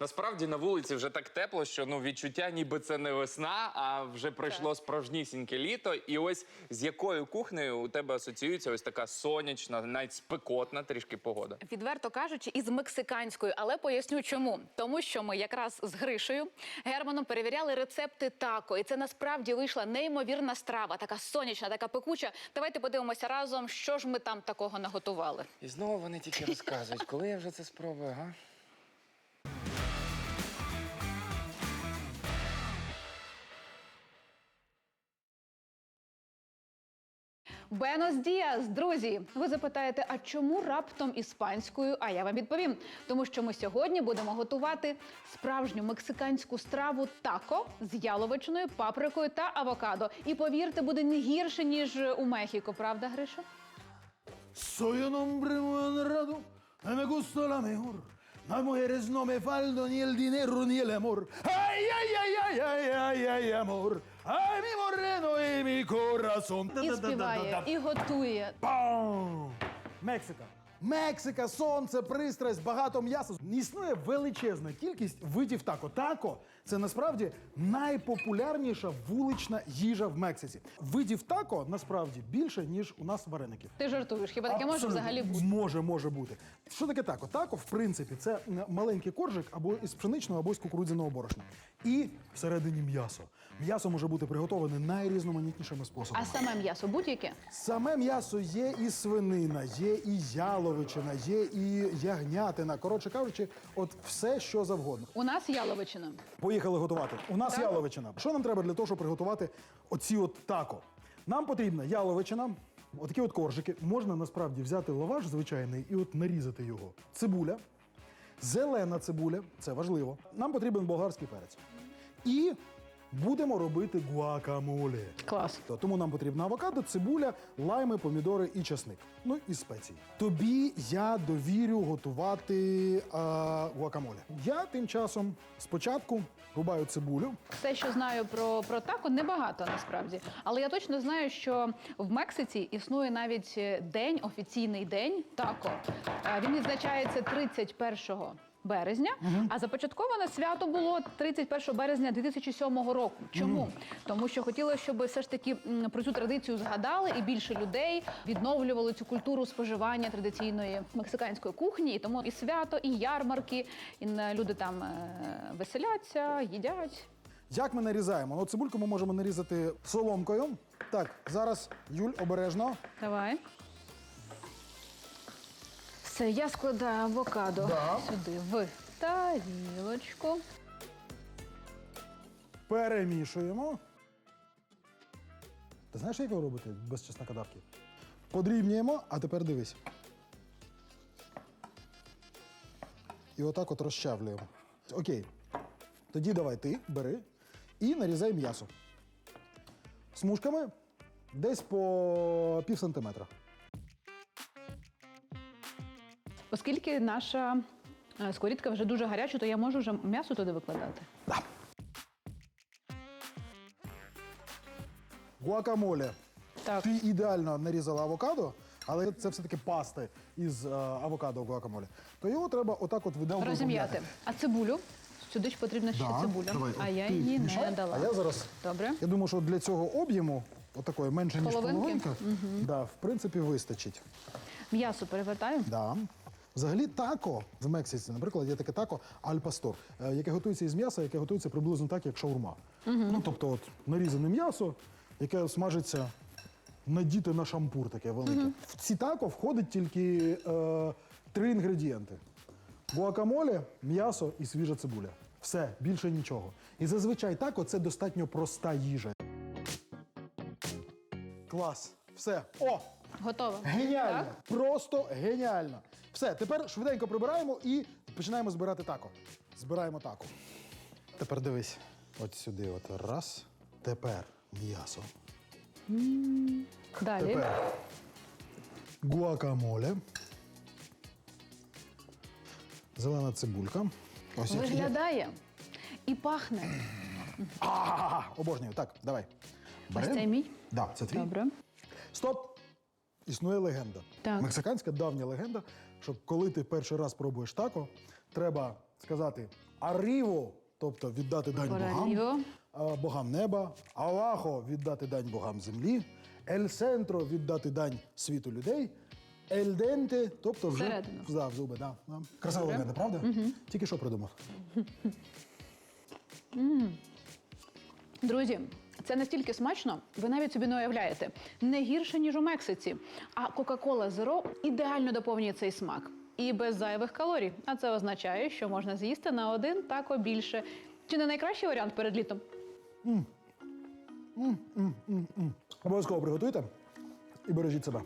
Насправді на вулиці вже так тепло, що ну відчуття, ніби це не весна, а вже пройшло справжнісіньке літо. І ось з якою кухнею у тебе асоціюється ось така сонячна, навіть спекотна трішки погода. Відверто кажучи, із мексиканською, але поясню чому. Тому що ми якраз з Гришею Германом перевіряли рецепти тако, і це насправді вийшла неймовірна страва, така сонячна, така пекуча. Давайте подивимося разом, що ж ми там такого наготували. І знову вони тільки розказують, коли я вже це спробую, га? Бенос Діас, друзі. Ви запитаєте, а чому раптом іспанською? А я вам відповім. Тому що ми сьогодні будемо готувати справжню мексиканську страву тако з яловичиною, паприкою та авокадо. І повірте, буде не гірше ніж у Мехіко, правда, Гриша? Soy un hombre muy honrado, me gusta la. Las mujeres no me faltan ni el dinero ni el amor. Ay, ay, ay, ay, ay, ay, ay, amor. Ay, mi moreno y mi corazón. І співає, і готує. Бам! Мексика. Мексика, сонце, пристрасть, багато м'яса. Існує величезна кількість видів тако. Тако це насправді найпопулярніша вулична їжа в Мексиці. Видів тако насправді більше, ніж у нас вареників. Ти жартуєш, хіба таке може взагалі бути? Може, може бути. Що таке тако? Тако, в принципі, це маленький коржик або із пшеничного, або з кукурудзяного борошна. І всередині м'ясо. М'ясо може бути приготоване найрізноманітнішими способами. А саме м'ясо будь-яке? Саме м'ясо є і свинина, є і яловичина, є і ягнятина. Коротше кажучи, от все, що завгодно. У нас яловичина. Поїхали готувати. У нас Так. яловичина. Що нам треба для того, щоб приготувати оці от тако? Нам потрібна яловичина, отакі от коржики. Можна насправді взяти лаваш звичайний і от нарізати його. Цибуля, зелена цибуля, це важливо. Нам потрібен болгарський перець. І будемо робити гуакамоле. Клас. То- Тому нам потрібна авокадо, цибуля, лайми, помідори і часник. Ну і спеції. Тобі я довірю готувати а, гуакамоле. Я тим часом спочатку рубаю цибулю. Все, що знаю про, про тако, небагато насправді. Але я точно знаю, що в Мексиці існує навіть е, день, офіційний день тако. Е, Він відзначається 31 березня, а започатковане свято було 31 березня 2007 року. Чому? Тому що хотіли, щоб все ж таки про цю традицію згадали і більше людей відновлювали цю культуру споживання традиційної мексиканської кухні. І тому і свято, і ярмарки, і люди там е, веселяться, їдять. Як ми нарізаємо? Ну, цибульку ми можемо нарізати соломкою. Так, зараз Юль обережно. Давай. Все, я складаю авокадо Да. сюди в тарілочку. Перемішуємо. Ти знаєш, як його робити без чеснока давки? Подрібнюємо, а тепер дивись. І отак от розчавлюємо. Окей. Тоді давай ти бери і нарізай м'ясо. Смужками десь по пів сантиметра. Оскільки наша е, скорідка вже дуже гаряча, то я можу вже м'ясо туди викладати. Да. Гуакамоле. Так. Ти ідеально нарізала авокадо, але це все-таки пасти із е, авокадо гуакамоле. То його треба отак от виделкою Розім'яти. А цибулю? Сюди ж потрібна ще Да. цибуля. Давай, а от я ти її мішай, не дала. А я зараз. Добре. Я думаю, що для цього об'єму, отакої менше, ніж Половинки? половинка, да, в принципі, вистачить. М'ясо перевертаю. Да. Взагалі тако в Мексиці, наприклад, є таке тако аль-пастор, е, яке готується із м'яса, яке готується приблизно так, як шаурма. Ну, тобто, от нарізане м'ясо, яке смажиться надіте на шампур таке велике. В ці тако входить тільки е, три інгредієнти: гуакамоле, м'ясо і свіжа цибуля. Все, більше нічого. І зазвичай тако це достатньо проста їжа. Клас. Все. О! Готово. Геніально! Так? Просто геніально. Все, тепер швиденько прибираємо і починаємо збирати тако. Збираємо тако. Тепер дивись. От сюди, от раз. Тепер м'ясо. Далі. Тепер гуакамоле. Зелена цибулька. Ось як є. Виглядає і пахне. А, Обожнюю. Так, давай. Ось цей мій? Да, це твій. Добре. Стоп! Існує легенда. Так. Мексиканська давня легенда, що коли ти перший раз пробуєш тако, треба сказати Аріво, тобто віддати дань богам, богам неба, Алахо віддати дань богам землі, Ель Сентро віддати дань світу людей, Ель Денте, тобто вже в зуби. Да, да. Красиво виглядає, правда? Тільки що придумав. Друзі, це настільки смачно, ви навіть собі не уявляєте. Не гірше, ніж у Мексиці. А Кока-Кола Зеро ідеально доповнює цей смак. І без зайвих калорій. А це означає, що можна з'їсти на один тако більше. Чи не найкращий варіант перед літом? Обов'язково приготуйте і бережіть себе.